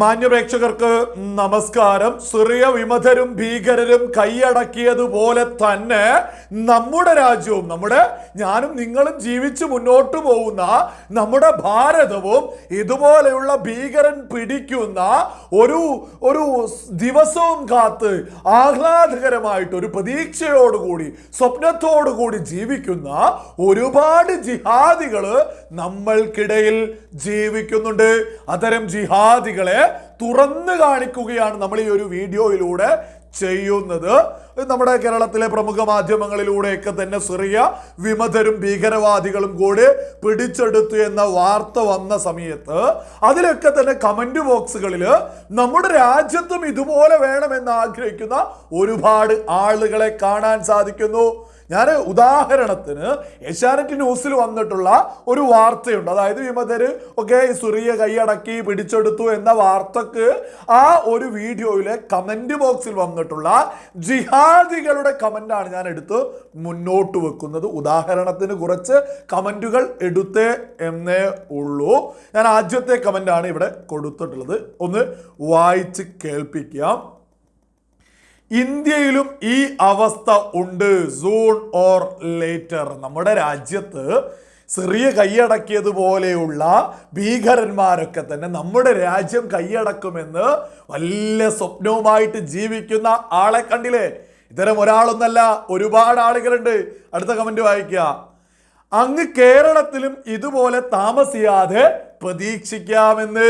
മാന്യപ്രേക്ഷകർക്ക് നമസ്കാരം. സിറിയ വിമതരും ഭീകരരും കൈയടക്കിയതുപോലെ തന്നെ നമ്മുടെ രാജ്യവും നമ്മുടെ ഞാനും നിങ്ങളും ജീവിച്ച് മുന്നോട്ട് പോകുന്ന നമ്മുടെ ഭാരതവും ഇതുപോലെയുള്ള ഭീകരൻ പിടിക്കുന്ന ഒരു ഒരു ദിവസവും കാത്ത് ആഹ്ലാദകരമായിട്ട് ഒരു പ്രതീക്ഷയോടുകൂടി സ്വപ്നത്തോടുകൂടി ജീവിക്കുന്ന ഒരുപാട് ജിഹാദികൾ നമ്മൾക്കിടയിൽ ജീവിക്കുന്നുണ്ട്. അത്തരം ജിഹാദികളെ തുറന്നു കാണിക്കുകയാണ് നമ്മൾ ഈ ഒരു വീഡിയോയിലൂടെ ചെയ്യുന്നത്. നമ്മുടെ കേരളത്തിലെ പ്രമുഖ മാധ്യമങ്ങളിലൂടെയൊക്കെ തന്നെ സിറിയ വിമതരും ഭീകരവാദികളും കൂടി പിടിച്ചെടുത്തു എന്ന വാർത്ത വന്ന സമയത്ത് അതിലൊക്കെ തന്നെ കമന്റ് ബോക്സുകളിൽ നമ്മുടെ രാജ്യത്തും ഇതുപോലെ വേണമെന്ന് ആഗ്രഹിക്കുന്ന ഒരുപാട് ആളുകളെ കാണാൻ സാധിക്കുന്നു. ഞാൻ ഉദാഹരണത്തിന് ഏഷ്യാനെറ്റ് ന്യൂസിൽ വന്നിട്ടുള്ള ഒരു വാർത്തയുണ്ട്. അതായത് വിമതർ ഒക്കെ ഈ സുറിയ കൈയടക്കി പിടിച്ചെടുത്തു എന്ന വാർത്തക്ക് ആ ഒരു വീഡിയോയിലെ കമന്റ് ബോക്സിൽ വന്നിട്ടുള്ള ജിഹാദികളുടെ കമന്റാണ് ഞാൻ എടുത്ത് മുന്നോട്ട് വെക്കുന്നത്. ഉദാഹരണത്തിന് കുറച്ച് കമന്റുകൾ എടുത്തേ എന്നേ ഉള്ളൂ. ഞാൻ ആദ്യത്തെ കമന്റാണ് ഇവിടെ കൊടുത്തിട്ടുള്ളത്. ഒന്ന് വായിച്ച് കേൾപ്പിക്കാം. ഇന്ത്യയിലും ഈ അവസ്ഥ ഉണ്ട് സൂൺ ഓർ ലേറ്റർ നമ്മുടെ രാജ്യത്ത് ചെറിയ കൈയടക്കിയതുപോലെയുള്ള ഭീകരന്മാരൊക്കെ തന്നെ നമ്മുടെ രാജ്യം കൈയടക്കുമെന്ന് വലിയ സ്വപ്നവുമായിട്ട് ജീവിക്കുന്ന ആളെ കണ്ടില്ലേ? ഇത്തരം ഒരാളൊന്നല്ല ഒരുപാട് ആളുകളുണ്ട്. അടുത്ത കമന്റ് വായിക്കുക. അങ്ങ് കേരളത്തിലും ഇതുപോലെ താമസിയാതെ പ്രതീക്ഷിക്കാമെന്ന്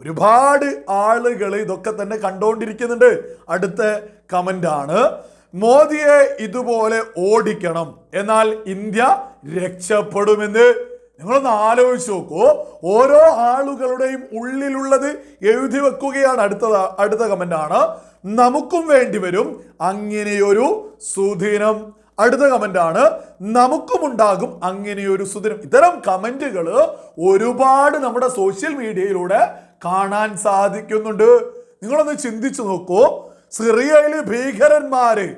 ഒരുപാട് ആളുകൾ ഇതൊക്കെ തന്നെ കണ്ടുകൊണ്ടിരിക്കുന്നുണ്ട് അടുത്ത കമന്റ് ആണ് മോദിയെ ഇതുപോലെ ഓടിക്കണം എന്നാൽ ഇന്ത്യ രക്ഷപ്പെടുമെന്ന്. നിങ്ങളൊന്ന് ആലോചിച്ച് നോക്കൂ. ഓരോ ആളുകളുടെയും ഉള്ളിലുള്ളത് എഴുതി വെക്കുകയാണ് അടുത്തത് അടുത്ത കമന്റ് ആണ് നമുക്കും വേണ്ടി വരും. അങ്ങനെയൊരു സുദിനം. അടുത്ത കമന്റ് ആണ് നമുക്കുമുണ്ടാകും അങ്ങനെയൊരു സുദിനം. ഇത്തരം കമന്റുകൾ ഒരുപാട് നമ്മുടെ സോഷ്യൽ മീഡിയയിലൂടെ കാണാൻ സാധിക്കുന്നുണ്ട്. നിങ്ങളൊന്ന് ചിന്തിച്ചു നോക്കൂ. സിറിയയിൽ ഭീകരന്മാര്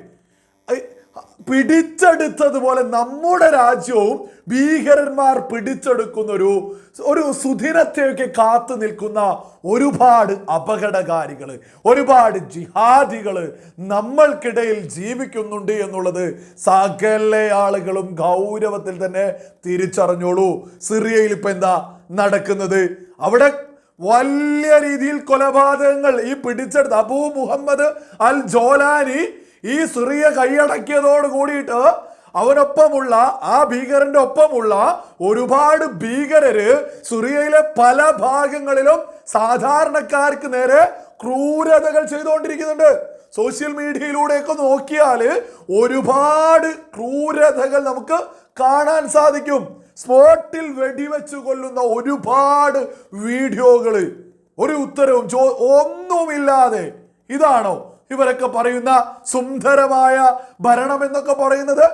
പിടിച്ചെടുത്തതുപോലെ നമ്മുടെ രാജ്യവും ഭീകരന്മാർ പിടിച്ചെടുക്കുന്ന ഒരു ഒരു സുദിനത്തെയൊക്കെ കാത്തു നിൽക്കുന്ന ഒരുപാട് അപകടകാരികൾ ഒരുപാട് ജിഹാദികൾ നമ്മൾക്കിടയിൽ ജീവിക്കുന്നുണ്ട് എന്നുള്ളത് സകല ആളുകളും ഗൗരവത്തിൽ തന്നെ തിരിച്ചറിഞ്ഞോളൂ. സിറിയയിൽ ഇപ്പം എന്താ നടക്കുന്നത്? അവിടെ വലിയ രീതിയിൽ കൊലപാതകങ്ങൾ ഈ പിടിച്ചെടുത്ത് അബൂ മുഹമ്മദ് അൽ ജോലാനി ഈ സിറിയ കൈയടക്കിയതോട് കൂടിയിട്ട് അവനൊപ്പമുള്ള ആ ഭീകരന്റെ ഒപ്പമുള്ള ഒരുപാട് ഭീകരര് സിറിയയിലെ പല ഭാഗങ്ങളിലും സാധാരണക്കാർക്ക് നേരെ ക്രൂരതകൾ ചെയ്തുകൊണ്ടിരിക്കുന്നുണ്ട്. സോഷ്യൽ മീഡിയയിലൂടെയൊക്കെ നോക്കിയാൽ ഒരുപാട് ക്രൂരതകൾ നമുക്ക് കാണാൻ സാധിക്കും. സ്പോട്ടിൽ വെടിവെച്ച് കൊല്ലുന്ന ഒരുപാട് വീഡിയോകൾ. ഒരു ഉത്തരവും ചോ ഒന്നുമില്ലാതെ ഇതാണോ ഇവരൊക്കെ പറയുന്ന സുന്ദരമായ ഭരണം എന്നൊക്കെ പറയുന്നത്?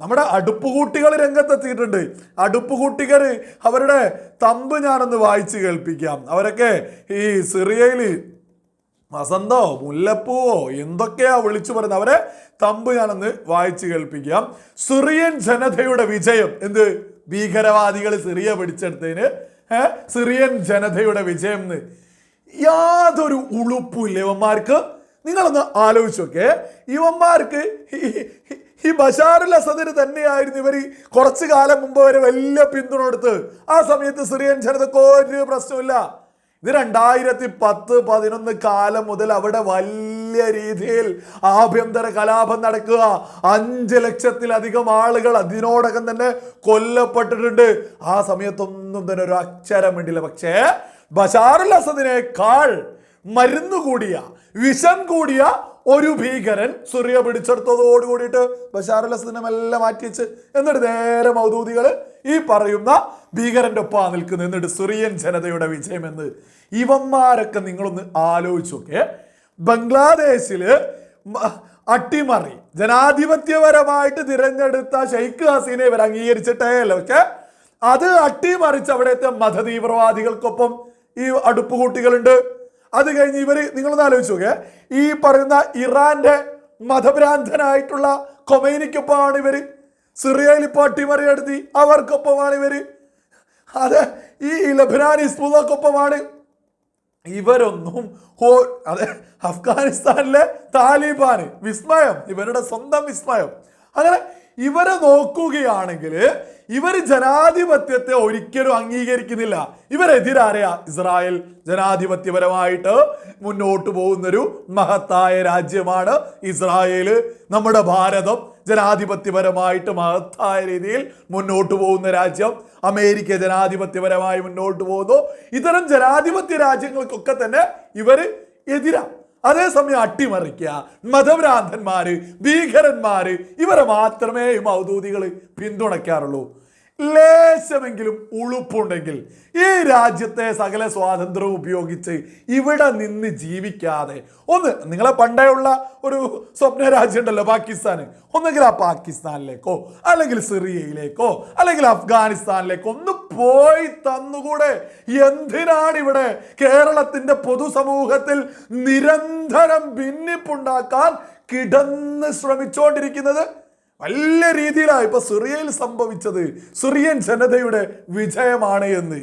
നമ്മുടെ അടുപ്പുകൂട്ടികൾ രംഗത്തെത്തിയിട്ടുണ്ട്. അടുപ്പുകൂട്ടികർ അവരുടെ തമ്പ് ഞാനൊന്ന് വായിച്ച് കേൾപ്പിക്കാം. അവരൊക്കെ ഈ സിറിയയിൽ വസന്തോ മുല്ലപ്പൂവോ എന്തൊക്കെയാ വിളിച്ചു പറയുന്നത് അവരെ തമ്പ് ഞാനൊന്ന് വായിച്ച് കേൾപ്പിക്കാം. സിറിയൻ ജനതയുടെ വിജയം എന്ത്? ഭീകരവാദികൾ സിറിയ പിടിച്ചെടുത്തതിന്? സിറിയൻ ജനതയുടെ വിജയം എന്ന്. യാതൊരു ഉളുപ്പുമില്ല ഇവന്മാർക്ക്. നിങ്ങളൊന്ന് ആലോചിച്ച് നോക്കേ ഇവന്മാർക്ക് ഈ ബഷാറുൽ അസദിന് തന്നെയായിരുന്നു ഇവർ കുറച്ചു കാലം മുമ്പ് വരെ വലിയ പിന്തുണ കൊടുത്ത്. ആ സമയത്ത് സിറിയൻ ജനതക്കോ ഒരു പ്രശ്നമില്ല ഇത് രണ്ടായിരത്തി പത്ത് പതിനൊന്ന് കാലം മുതൽ അവിടെ വലിയ രീതിയിൽ ആഭ്യന്തര കലാപം നടക്കുക. അഞ്ച് ലക്ഷത്തിലധികം ആളുകൾ അതിനോടകം തന്നെ കൊല്ലപ്പെട്ടിട്ടുണ്ട്. ആ സമയത്തൊന്നും തന്നെ ഒരു അക്ഷരം വേണ്ടില്ല പക്ഷേ ബഷാറുൽ അസദിനേക്കാൾ മരുന്ന് കൂടിയ വിഷം കൂടിയ ഒരു ഭീകരൻ സുറിയ പിടിച്ചെടുത്തതോട് കൂടിയിട്ട് അസദിനെ മെല്ലെ മാറ്റി വെച്ച് എന്നിട്ട് നേരെ മൗദൂദികൾ ഈ പറയുന്ന ഭീകരന്റെ ഒപ്പാ നിൽക്കുന്നത് എന്നിട്ട് സുറിയൻ ജനതയുടെ വിജയമെന്ന് ഇവന്മാരൊക്കെ നിങ്ങളൊന്ന് ആലോചിച്ചൊക്കെ ബംഗ്ലാദേശിൽ അട്ടിമറി ജനാധിപത്യപരമായിട്ട് തിരഞ്ഞെടുത്ത ഷെയ്ഖ് ഹസീനെ ഇവർ അംഗീകരിച്ചിട്ടേ അല്ല ഒക്കെ അത് അട്ടിമറിച്ച് അവിടുത്തെ മതതീവ്രവാദികൾക്കൊപ്പം ഈ അടുപ്പുകൂട്ടികളുണ്ട്. അത് കഴിഞ്ഞ് ഇവർ നിങ്ങളൊന്ന് ആലോചിച്ച് നോക്കേ. ഈ പറയുന്ന ഇറാന്റെ മതഭ്രാന്തനായിട്ടുള്ള കൊമൈനിക്കൊപ്പമാണ് ഇവർ സിറിയയിൽ ഇപ്പോൾ നടത്തി. അവർക്കൊപ്പമാണ് ഇവർ അത് ഈ ലബനാൻ ഹിസ്ബുള്ളക്കൊപ്പമാണ് ഇവരൊന്നും ഹോ അതെ അഫ്ഗാനിസ്ഥാനിലെ താലിബാന് വിസ്മയം. ഇവരുടെ സ്വന്തം വിസ്മയം. അങ്ങനെ ഇവരെ നോക്കുകയാണെങ്കിൽ ഇവർ ജനാധിപത്യത്തെ ഒരിക്കലും അംഗീകരിക്കുന്നില്ല. ഇവരെതിരാരെയാ? ഇസ്രായേൽ ജനാധിപത്യപരമായിട്ട് മുന്നോട്ട് പോകുന്നൊരു മഹത്തായ രാജ്യമാണ് ഇസ്രായേൽ. നമ്മുടെ ഭാരതം ജനാധിപത്യപരമായിട്ട് മഹത്തായ രീതിയിൽ മുന്നോട്ട് പോകുന്ന രാജ്യം. അമേരിക്ക ജനാധിപത്യപരമായി മുന്നോട്ട് പോകുന്നു. ഇത്തരം ജനാധിപത്യ രാജ്യങ്ങൾക്കൊക്കെ തന്നെ ഇവർ എതിരാ. അതേസമയം അട്ടിമറിക്കുക. മതഭ്രാന്തന്മാർ ഭീകരന്മാർ ഇവരെ മാത്രമേ ഈ മൗദൂദികൾ പിന്തുണയ്ക്കാറുള്ളൂ. ലേശമെങ്കിലും ഉളുപ്പുണ്ടെങ്കിൽ ഈ രാജ്യത്തെ സകല സ്വാതന്ത്ര്യം ഉപയോഗിച്ച് ഇവിടെ നിന്ന് ജീവിക്കാതെ ഒന്ന് നിങ്ങളെ പണ്ടേ ഉള്ള ഒരു സ്വപ്ന രാജ്യം ഉണ്ടല്ലോ പാകിസ്ഥാന്. ഒന്നുകിൽ ആ പാകിസ്ഥാനിലേക്കോ അല്ലെങ്കിൽ സിറിയയിലേക്കോ അല്ലെങ്കിൽ അഫ്ഗാനിസ്ഥാനിലേക്കോ ഒന്ന് പോയി തന്നുകൂടെ? എന്തിനാണ് ഇവിടെ കേരളത്തിന്റെ പൊതുസമൂഹത്തിൽ നിരന്തരം ഭിന്നിപ്പുണ്ടാക്കാൻ കിടന്ന് ശ്രമിച്ചുകൊണ്ടിരിക്കുന്നത് വലിയ രീതിയിലാണ് ഇപ്പൊ സിറിയയിൽ സംഭവിച്ചത്. സിറിയൻ ജനതയുടെ വിജയമാണ് എന്ന്.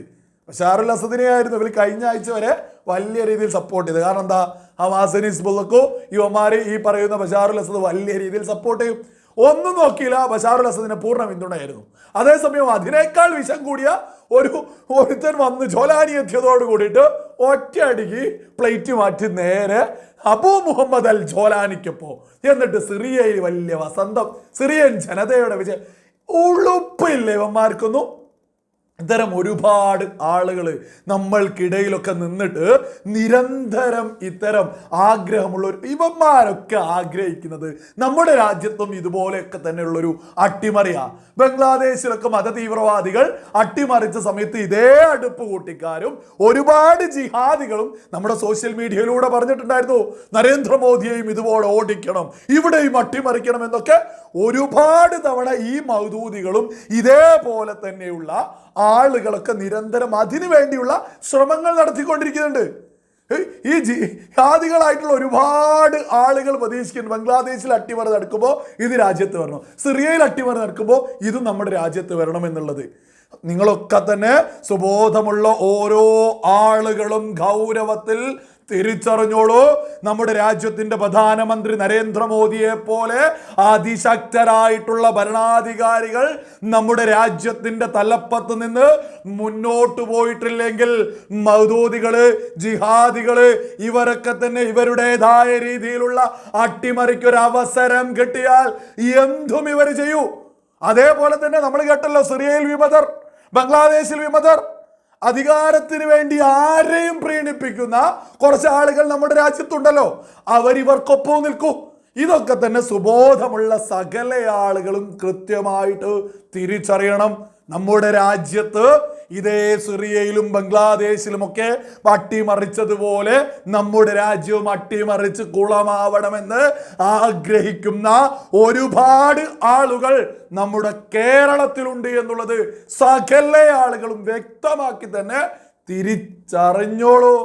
ബഷാറുൽ അസദിനെയായിരുന്നു ഇവർ കഴിഞ്ഞ ആഴ്ച വരെ വലിയ രീതിയിൽ സപ്പോർട്ട് ചെയ്തത്. കാരണം എന്താ? ഹമാസിന് ഹിസ്ബുള്ളക്കോ യുവമാര് ഈ പറയുന്ന ബഷാറുൽ അസദ് വലിയ രീതിയിൽ സപ്പോർട്ട് ചെയ്യും. ഒന്നും നോക്കിയില്ല. ബഷാറുൽ അസദിനെ പൂർണ പിന്തുണയായിരുന്നു. അതേസമയം അതിനേക്കാൾ വിഷം കൂടിയ ഒരു ഒരുത്തൻ വന്ന് ജോലാനി എത്തിയതോട് കൂടിയിട്ട് ഒറ്റയടിക്ക് പ്ലേറ്റ് മാറ്റി നേരെ അബൂ മുഹമ്മദ് അൽ ജോലാനിക്കപ്പോ. എന്നിട്ട് സിറിയയിൽ വലിയ വസന്തം സിറിയൻ ജനതയുടെ വിജയം. ഉളുപ്പില്ല ഇവന്മാർക്കൊന്നും? ഇത്തരം ഒരുപാട് ആളുകൾ നമ്മൾക്കിടയിലൊക്കെ നിന്നിട്ട് നിരന്തരം ഇത്തരം ആഗ്രഹമുള്ള ഇവന്മാരൊക്കെ ആഗ്രഹിക്കുന്നത് നമ്മുടെ രാജ്യത്തും ഇതുപോലെയൊക്കെ തന്നെയുള്ളൊരു അട്ടിമറിയാണ് ബംഗ്ലാദേശിലൊക്കെ മതതീവ്രവാദികൾ അട്ടിമറിച്ച സമയത്ത് ഇതേ അടുപ്പ് കൂട്ടിക്കാരും ഒരുപാട് ജിഹാദികളും നമ്മുടെ സോഷ്യൽ മീഡിയയിലൂടെ പറഞ്ഞിട്ടുണ്ടായിരുന്നു നരേന്ദ്രമോദിയെയും ഇതുപോലെ ഓടിക്കണം ഇവിടെയും അട്ടിമറിക്കണം എന്നൊക്കെ ഒരുപാട് തവണ ഈ മൗദൂദികളും ഇതേപോലെ തന്നെയുള്ള ആളുകളൊക്കെ നിരന്തരം അതിനു വേണ്ടിയുള്ള ശ്രമങ്ങൾ നടത്തിക്കൊണ്ടിരിക്കുന്നുണ്ട്. ഈ ജി ജാതികളായിട്ടുള്ള ഒരുപാട് ആളുകൾ പ്രതീക്ഷിക്കുന്നു. ബംഗ്ലാദേശിൽ അട്ടിമറി നടക്കുമ്പോൾ ഇത് രാജ്യത്ത് വരണം. സിറിയയിൽ അട്ടിമറി നടക്കുമ്പോൾ ഇത് നമ്മുടെ രാജ്യത്ത് വരണം എന്നുള്ളത്. നിങ്ങളൊക്കെ തന്നെ സുബോധമുള്ള ഓരോ ആളുകളും ഗൗരവത്തിൽ തിരിച്ചറിഞ്ഞോളൂ. നമ്മുടെ രാജ്യത്തിന്റെ പ്രധാനമന്ത്രി നരേന്ദ്രമോദിയെ പോലെ അതിശക്തരായിട്ടുള്ള ഭരണാധികാരികൾ നമ്മുടെ രാജ്യത്തിന്റെ തലപ്പത്ത് നിന്ന് മുന്നോട്ട് പോയിട്ടില്ലെങ്കിൽ മൗദൂദികൾ ജിഹാദികൾ ഇവരൊക്കെ തന്നെ ഇവരുടേതായ രീതിയിലുള്ള അട്ടിമറിക്കൊരവസരം കിട്ടിയാൽ എന്തും ഇവർ ചെയ്യൂ. അതേപോലെ തന്നെ നമ്മൾ കേട്ടല്ലോ സിറിയയിൽ വിമതർ ബംഗ്ലാദേശിൽ വിമതർ. അധികാരത്തിന് വേണ്ടി ആരെയും പ്രീണിപ്പിക്കുന്ന കുറച്ച് ആളുകൾ നമ്മുടെ രാജ്യത്തുണ്ടല്ലോ. അവരിവർക്കൊപ്പം നിൽക്കൂ. ഇതൊക്കെ തന്നെ സുബോധമുള്ള സകല ആളുകളും കൃത്യമായിട്ട് തിരിച്ചറിയണം. നമ്മുടെ രാജ്യത്ത് ഇതേ സിറിയയിലും ബംഗ്ലാദേശിലും ഒക്കെ അട്ടിമറിച്ചതുപോലെ നമ്മുടെ രാജ്യവും അട്ടിമറിച്ച് കുളമാവണമെന്ന് ആഗ്രഹിക്കുന്ന ഒരുപാട് ആളുകൾ നമ്മുടെ കേരളത്തിലുണ്ട് എന്നുള്ളത് സകല ആളുകളും വ്യക്തമാക്കി തന്നെ തിരിച്ചറിഞ്ഞോളൂ.